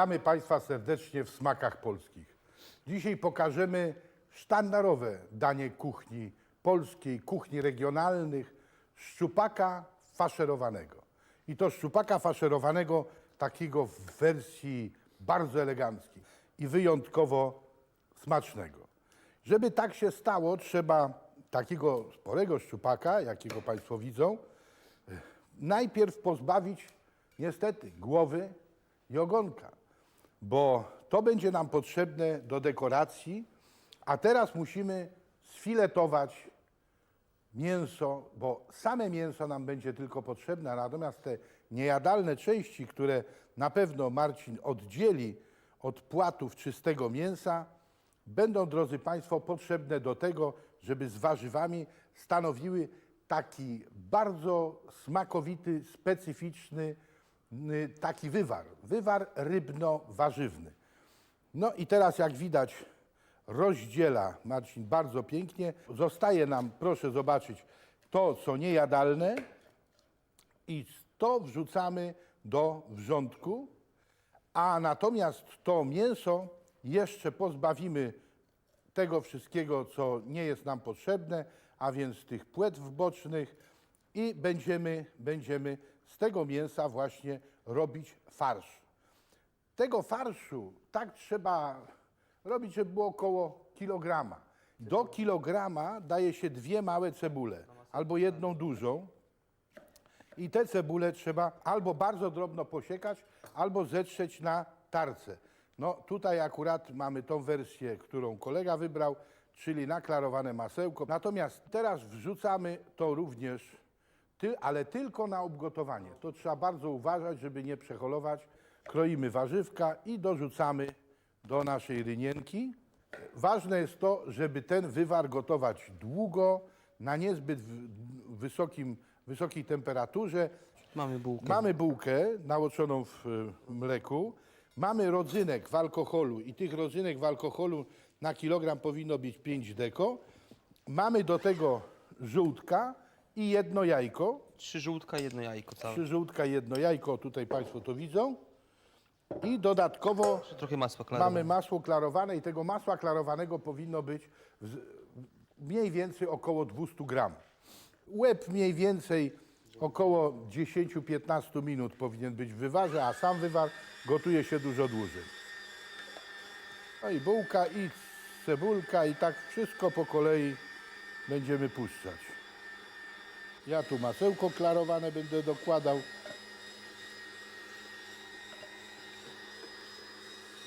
Witamy Państwa serdecznie w Smakach Polskich. Dzisiaj pokażemy sztandarowe danie kuchni polskiej, kuchni regionalnych, szczupaka faszerowanego. I to szczupaka faszerowanego takiego w wersji bardzo eleganckiej i wyjątkowo smacznego. Żeby tak się stało, trzeba takiego sporego szczupaka, jakiego Państwo widzą, najpierw pozbawić niestety głowy i ogonka, bo to będzie nam potrzebne do dekoracji, a teraz musimy sfiletować mięso, bo same mięso nam będzie tylko potrzebne, natomiast te niejadalne części, które na pewno Marcin oddzieli od płatów czystego mięsa, będą, drodzy Państwo, potrzebne do tego, żeby z warzywami stanowiły taki bardzo smakowity, specyficzny taki wywar, wywar rybno-warzywny. No i teraz jak widać rozdziela Marcin bardzo pięknie. Zostaje nam, proszę zobaczyć, to co niejadalne i to wrzucamy do wrzątku, a natomiast to mięso jeszcze pozbawimy tego wszystkiego, co nie jest nam potrzebne, a więc tych płetw bocznych i będziemy, będziemy z tego mięsa właśnie robić farsz. Tego farszu tak trzeba robić, żeby było około kilograma. Do kilograma daje się dwie małe cebule albo jedną dużą. I te cebule trzeba albo bardzo drobno posiekać, albo zetrzeć na tarce. No tutaj akurat mamy tą wersję, którą kolega wybrał, czyli naklarowane masełko. Natomiast teraz wrzucamy to również, ty, ale tylko na obgotowanie. To trzeba bardzo uważać, żeby nie przeholować. Kroimy warzywka i dorzucamy do naszej rynienki. Ważne jest to, żeby ten wywar gotować długo, na niezbyt wysokim, wysokiej temperaturze. Mamy bułkę. Mamy bułkę nałoczoną w y, mleku, mamy rodzynek w alkoholu i tych rodzynek w alkoholu na kilogram powinno być 5 deko. Mamy do tego żółtka i jedno jajko. Trzy żółtka, jedno jajko całe. Trzy żółtka jedno jajko, tutaj Państwo to widzą. I dodatkowo Trochę masła mamy masło klarowane i tego masła klarowanego powinno być w, mniej więcej około 200 gram. Łeb mniej więcej około 10-15 minut powinien być w wywarze, a sam wywar gotuje się dużo dłużej. No i bułka i cebulka i tak wszystko po kolei będziemy puszczać. Ja tu masełko klarowane będę dokładał.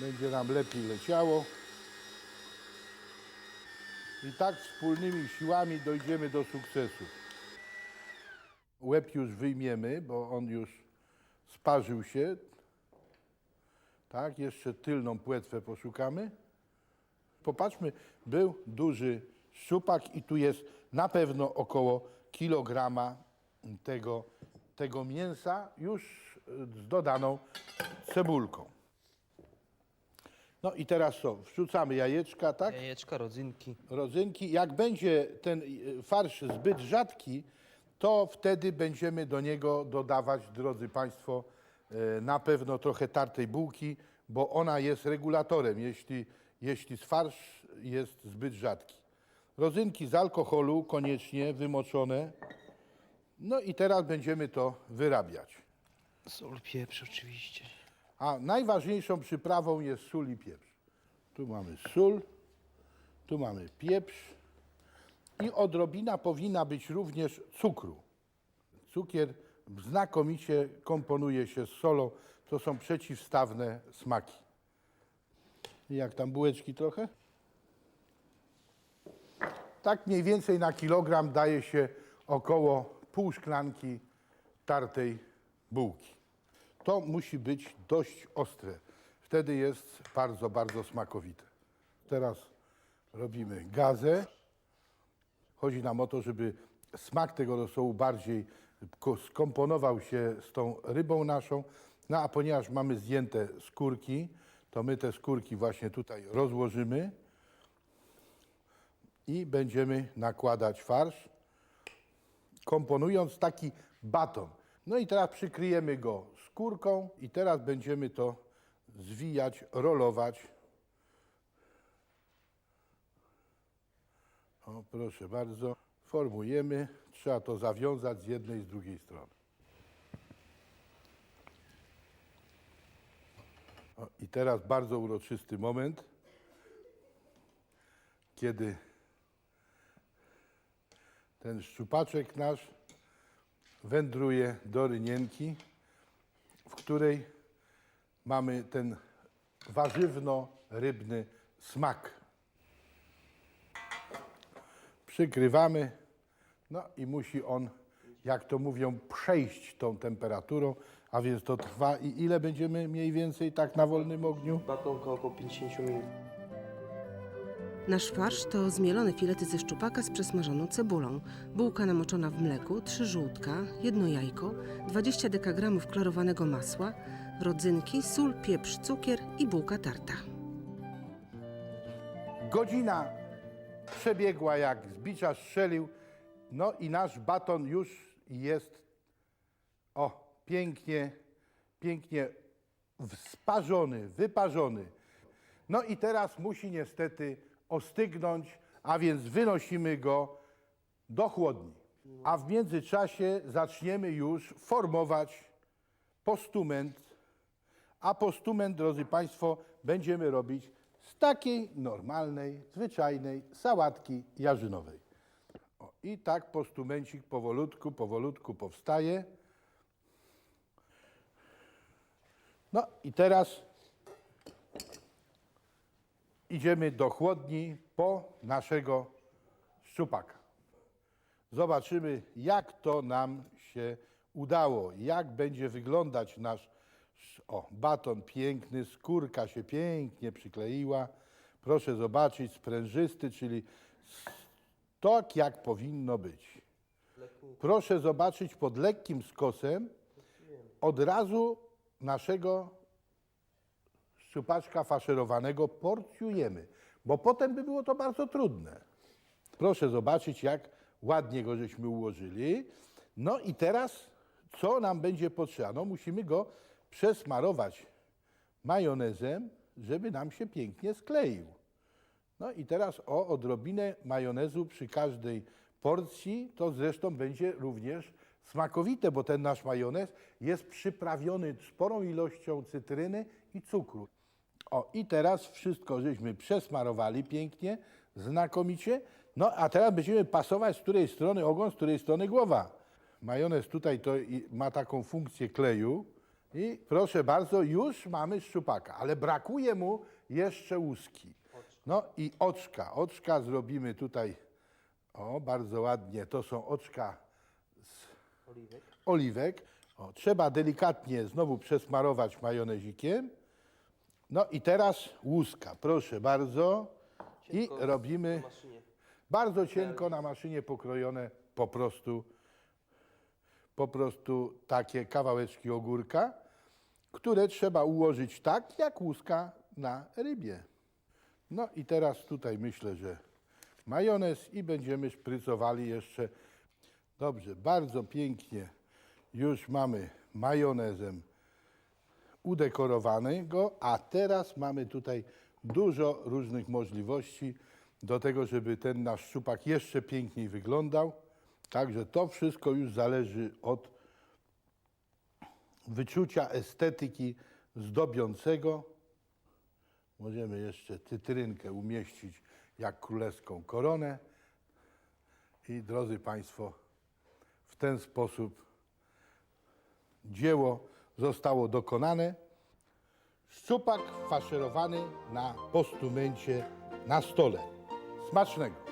będzie nam lepiej leciało. I tak wspólnymi siłami dojdziemy do sukcesu. Łeb już wyjmiemy, bo on już sparzył się. Tak, jeszcze tylną płetwę poszukamy. Popatrzmy, był duży szczupak i tu jest na pewno około kilograma tego, tego mięsa już y, z dodaną cebulką. No i teraz co? Wrzucamy jajeczka, tak? Jajeczka, rodzynki. Rodzynki. Jak będzie ten y, farsz zbyt rzadki, to wtedy będziemy do niego dodawać, drodzy Państwo, y, na pewno trochę tartej bułki, bo ona jest regulatorem, jeśli, jeśli farsz jest zbyt rzadki. Rodzynki z alkoholu koniecznie wymoczone. No i teraz będziemy to wyrabiać. Sól, pieprz oczywiście. A najważniejszą przyprawą jest sól i pieprz. Tu mamy sól, tu mamy pieprz i odrobina powinna być również cukru. Cukier znakomicie komponuje się z solą. To są przeciwstawne smaki. Jak tam bułeczki trochę? Tak mniej więcej na kilogram daje się około pół szklanki tartej bułki. To musi być dość ostre. Wtedy jest bardzo, bardzo smakowite. Teraz robimy gazę. Chodzi nam o to, żeby smak tego rosołu bardziej ko- skomponował się z tą rybą naszą. No a ponieważ mamy zdjęte skórki, to my te skórki właśnie tutaj rozłożymy i będziemy nakładać farsz komponując taki baton. No i teraz przykryjemy go skórką i teraz będziemy to zwijać, rolować. O, proszę bardzo. Formujemy. Trzeba to zawiązać z jednej i z drugiej strony. O, I teraz bardzo uroczysty moment, kiedy ten szczupaczek nasz wędruje do rynienki, w której mamy ten warzywno-rybny smak. Przykrywamy, no i musi on, jak to mówią, przejść tą temperaturą, a więc to trwa i ile będziemy mniej więcej tak na wolnym ogniu? Batonka około 50 minut. Nasz farsz to zmielone filety ze szczupaka z przesmażoną cebulą, bułka namoczona w mleku, trzy żółtka, jedno jajko, 20 dekagramów klarowanego masła, rodzynki, sól, pieprz, cukier i bułka tarta. Godzina przebiegła jak z bicza strzelił, no i nasz baton już jest, o, pięknie, pięknie sparzony, wyparzony. No i teraz musi niestety ostygnąć, a więc wynosimy go do chłodni. A w międzyczasie zaczniemy już formować postument a postument, drodzy Państwo, będziemy robić z takiej normalnej, zwyczajnej sałatki jarzynowej. O, I tak postumencik powolutku, powolutku powstaje. No i teraz idziemy do chłodni po naszego szczupaka. Zobaczymy, jak to nam się udało, jak będzie wyglądać nasz o, baton piękny, skórka się pięknie przykleiła. Proszę zobaczyć, sprężysty, czyli tak jak powinno być. Proszę zobaczyć pod lekkim skosem od razu naszego szczupaczka faszerowanego porcjujemy, bo potem by było to bardzo trudne. Proszę zobaczyć, jak ładnie go żeśmy ułożyli. No i teraz, co nam będzie potrzeba? No musimy go przesmarować majonezem, żeby nam się pięknie skleił. No i teraz o odrobinę majonezu przy każdej porcji, to zresztą będzie również smakowite, bo ten nasz majonez jest przyprawiony sporą ilością cytryny i cukru. O i teraz wszystko żeśmy przesmarowali pięknie, znakomicie. No a teraz będziemy pasować z której strony ogon, z której strony głowa. Majonez tutaj to ma taką funkcję kleju. I proszę bardzo, już mamy szczupaka, ale brakuje mu jeszcze łuski. No i oczka. Oczka zrobimy tutaj, o bardzo ładnie, to są oczka Oliwek. oliwek. O, trzeba delikatnie znowu przesmarować majonezikiem. No i teraz łuska, proszę bardzo. I Cienko robimy na maszynie. bardzo cienko na maszynie pokrojone po prostu, po prostu takie kawałeczki ogórka, które trzeba ułożyć tak, jak łuska na rybie. No i teraz tutaj myślę, że majonez i będziemy szprycowali jeszcze. Dobrze, bardzo pięknie już mamy majonezem udekorowanego, a teraz mamy tutaj dużo różnych możliwości do tego, żeby ten nasz szczupak jeszcze piękniej wyglądał. Także to wszystko już zależy od wyczucia estetyki zdobiącego. Możemy jeszcze cytrynkę umieścić jak królewską koronę. I drodzy Państwo, w ten sposób dzieło zostało dokonane. Szczupak faszerowany na postumencie na stole. Smacznego!